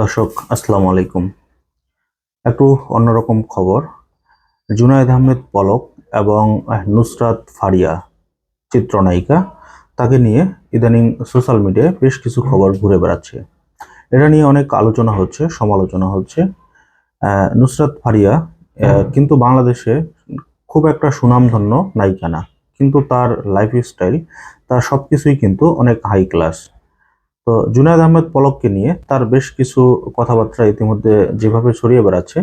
দর্শক, আসসালামু আলাইকুম। একটু অন্যরকম খবর। জুনায়দ আহমেদ পলক এবং নুসরাত ফারিয়া চিত্রনায়িকা, তাকে নিয়ে ইদানিং সোশ্যাল মিডিয়ায় বেশ কিছু খবর ঘুরে বেড়াচ্ছে। এটা নিয়ে অনেক আলোচনা হচ্ছে, সমালোচনা হচ্ছে। নুসরাত ফারিয়া কিন্তু বাংলাদেশে খুব একটা সুনামধন্য নায়িকা না। কিন্তু তার লাইফ স্টাইল তার সব কিছুই কিন্তু অনেক হাই ক্লাস তো জুনায়দ আহমেদ পলককে নিয়ে তার বেশ কিছু কথাবার্তা ইতিমধ্যে যেভাবে ছড়িয়ে বেড়াচ্ছে,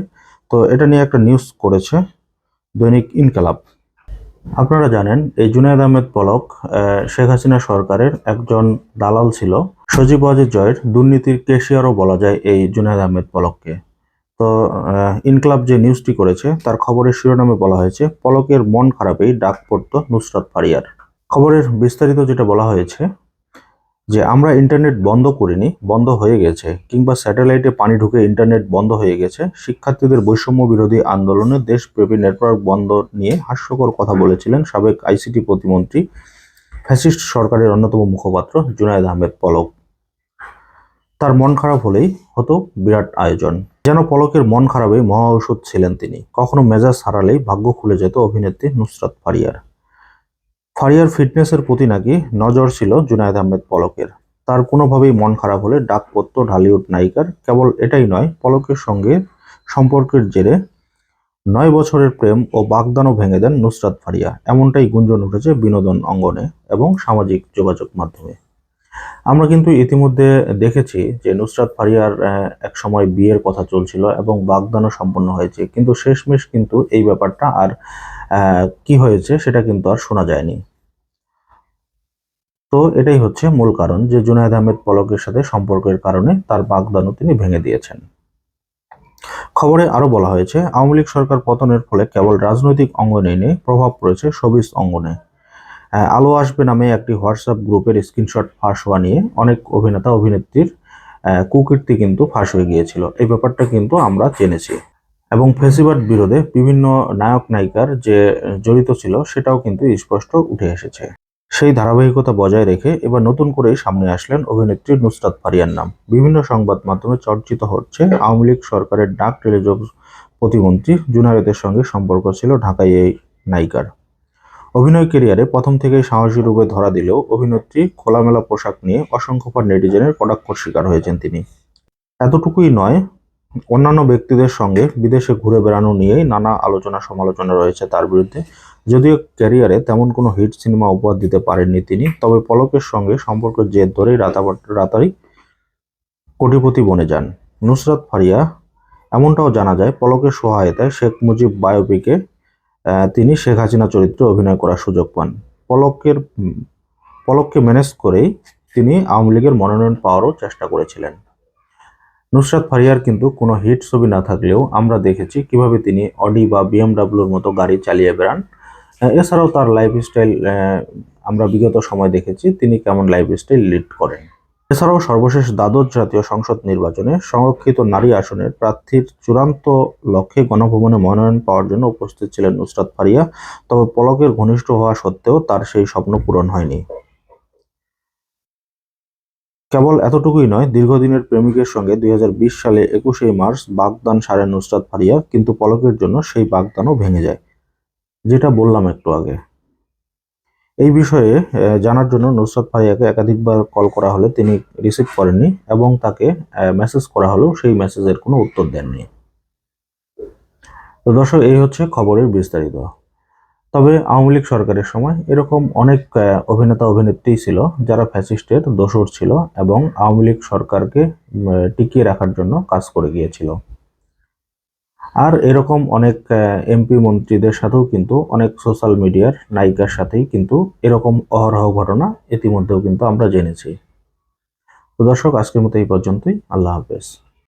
তো এটা নিয়ে একটা নিউজ করেছে দৈনিক ইনকালাব। আপনারা জানেন, এই জুনায়দ আহমেদ পলক শেখ হাসিনা সরকারের একজন দালাল ছিল। সজীব ওয়াজেদ জয়ের দুর্নীতির কেশিয়ারও বলা যায় এই জুনায়দ আহমেদ পলককে। তো ইনকলাব যে নিউজটি করেছে, তার খবরের শিরোনামে বলা হয়েছে, পলকের মন খারাপেই ডাক পড়ত নুসরাত ফারিয়ার খবরের বিস্তারিত যেটা বলা হয়েছে যে আমরা ইন্টারনেট বন্ধ করিনি বন্ধ হয়ে গেছে কিংবা স্যাটেলাইটে পানি ঢুকে ইন্টারনেট বন্ধ হয়ে গেছে শিক্ষার্থীদের বৈষম্য বিরোধী আন্দোলনে দেশব্যাপী নেটওয়ার্ক বন্ধ নিয়ে হাস্যকর কথা বলেছিলেন সাবেক আইসিটি প্রতিমন্ত্রী ফ্যাসিস্ট সরকারের অন্যতম মুখপাত্র জুনায়দ আহমেদ পলক। তার মন খারাপ হলেই হতো বিরাট আয়োজন। যেন পলকের মন খারাপে মহা ঔষধ ছিলেন তিনি। কখনো মেজাজ হারালেই ভাগ্য খুলে যেত অভিনেত্রী নুসরাত ফারিয়ার ফারিয়ার ফিটনেসের প্রতি নাকি নজর ছিল জুনায়েদ আহমেদ পলকের। তার কোনোভাবেই মন খারাপ হলে ডাক পড়তো ঢালিউড নায়িকার, কেবল এটাই নয়, পলকের সঙ্গে সম্পর্কের জেরে নয় বছরের প্রেম ও বাগদানও ভেঙে দেন নুসরাত ফারিয়া। এমনটাই গুঞ্জন উঠেছে বিনোদন অঙ্গনে এবং সামাজিক যোগাযোগ মাধ্যমে। আমরা কিন্তু ইতিমধ্যে দেখেছি যে নুসরাত ফারিয়ার এক সময় বিয়ের কথা চলছিল এবং বাগদানও সম্পন্ন হয়েছে। কিন্তু শেষমেশ কিন্তু এই ব্যাপারটা আর কি হয়েছে সেটা কিন্তু আর শোনা যায়নি। তো এটাই হচ্ছে মূল কারণ যে জুনায়দ আহমেদ পলকের সাথে সম্পর্কের কারণে তার বাগদানও তিনি ভেঙে দিয়েছেন। খবরে আরও বলা হয়েছে, আওয়ামী লীগ সরকার পতনের ফলে কেবল রাজনৈতিক অঙ্গনে নেই, প্রভাব পড়েছে সবিজ অঙ্গনে। আলো আসবে নামে একটি হোয়াটসঅ্যাপ গ্রুপের স্ক্রিনশট ফাঁস হওয়া নিয়ে অনেক অভিনেতা, অভিনেত্রীর কুকীর্তি কিন্তু ফাঁস হয়ে গিয়েছিল। এই ব্যাপারটা কিন্তু আমরা জেনেছি। এবং ফেসিবাদ বিরোধে বিভিন্ন নায়ক নায়িকার যে জড়িত ছিল, সেটাও কিন্তু স্পষ্ট উঠে এসেছে। সেই ধারাবাহিকতা বজায় রেখে এবার নতুন করেই সামনে আসলেন অভিনেত্রী নুসরাত ফারিয়ার নাম। বিভিন্ন সংবাদ মাধ্যমে চর্চিত হচ্ছে, আওয়ামী লীগ সরকারের ডাক টেলিযোগ প্রতিমন্ত্রী জুনায়েদের সঙ্গে সম্পর্ক ছিল ঢাকায় এই নায়িকার। অভিনয় কেরিয়ারে প্রথম থেকেই সাহসী রূপে ধরা দিলেও অভিনেত্রী খোলামেলা পোশাক নিয়ে অসংখ্যবার নেটিজেনের কটাক্ষর শিকার হয়েছেন তিনি। এতটুকুই নয় অন্যান্য ব্যক্তিদের সঙ্গে বিদেশে ঘুরে বেড়ানো নিয়েই নানা আলোচনা সমালোচনা রয়েছে তার বিরুদ্ধে। যদিও ক্যারিয়ারে তেমন কোনো হিট সিনেমা উপহার দিতে পারেননি তিনি, তবে পলকের সঙ্গে সম্পর্কের জেদ ধরেই রাতাবাট রাতারি কোটিপতি বনে যান। নুসরাত ফারিয়া, এমনটাও জানা যায়, পলকের সহায়তায় শেখ মুজিব বায়োপিকে তিনি শেখ হাসিনা চরিত্রে অভিনয় করার সুযোগ পান। পলকের পলককে ম্যানেজ করেই তিনি আওয়ামী লীগের মনোনয়ন পাওয়ারও চেষ্টা করেছিলেন। নুসরাত ফারিয়ার কিন্তু কোনো হিট ছবি না থাকলেও আমরা দেখেছি কীভাবে তিনি অডি বা বিএমডাব্লিউর মতো গাড়ি চালিয়ে বেড়ান। এছাড়াও তার লাইফস্টাইল আমরা বিগত সময় দেখেছি তিনি কেমন লাইফস্টাইল লিড করেন। এছাড়াও সর্বশেষ দ্বাদশ জাতীয় সংসদ নির্বাচনে সংরক্ষিত নারী আসনের প্রার্থীর চূড়ান্ত লক্ষ্যে গণভবনে মনোনয়ন পাওয়ার জন্য উপস্থিত ছিলেন নুসরাত ফারিয়া, তবে পলকের ঘনিষ্ঠ হওয়া সত্ত্বেও তার সেই স্বপ্ন পূরণ হয়নি। কেবল এতটুকুই নয়, দীর্ঘদিনের প্রেমিকের সঙ্গে দুই হাজার বিশ সালে একুশে মার্চ বাগদান সারেন নুসরাত ফারিয়া কিন্তু পলকের জন্য সেই বাগদানও ভেঙে যায়। যেটা বললাম একটু আগে। এই বিষয়ে জানার জন্য নুসরাত ফারিয়াকে একাধিকবার কল করা হলে তিনি রিসিভ করেননি এবং তাকে মেসেজ করা হলেও সেই মেসেজের কোনো উত্তর দেননি। তো দর্শক, এই হচ্ছে খবরের বিস্তারিত। তবে আওয়ামী লীগ সরকারের সময় এরকম অনেক অভিনেতা অভিনেত্রী ছিল যারা ফ্যাসিস্টের দোসর ছিল এবং আওয়ামী লীগ সরকারকে টিকিয়ে রাখার জন্য কাজ করে গিয়েছিল। আর এরকম অনেক এমপি মন্ত্রীদের সাথেও কিন্তু অনেক সোশ্যাল মিডিয়ার নায়িকার সাথেই কিন্তু এরকম অহরহ ঘটনা ইতিমধ্যেও কিন্তু আমরা জেনেছি। তো দর্শক, আজকের মতো এই পর্যন্তই। আল্লাহ হাফেজ।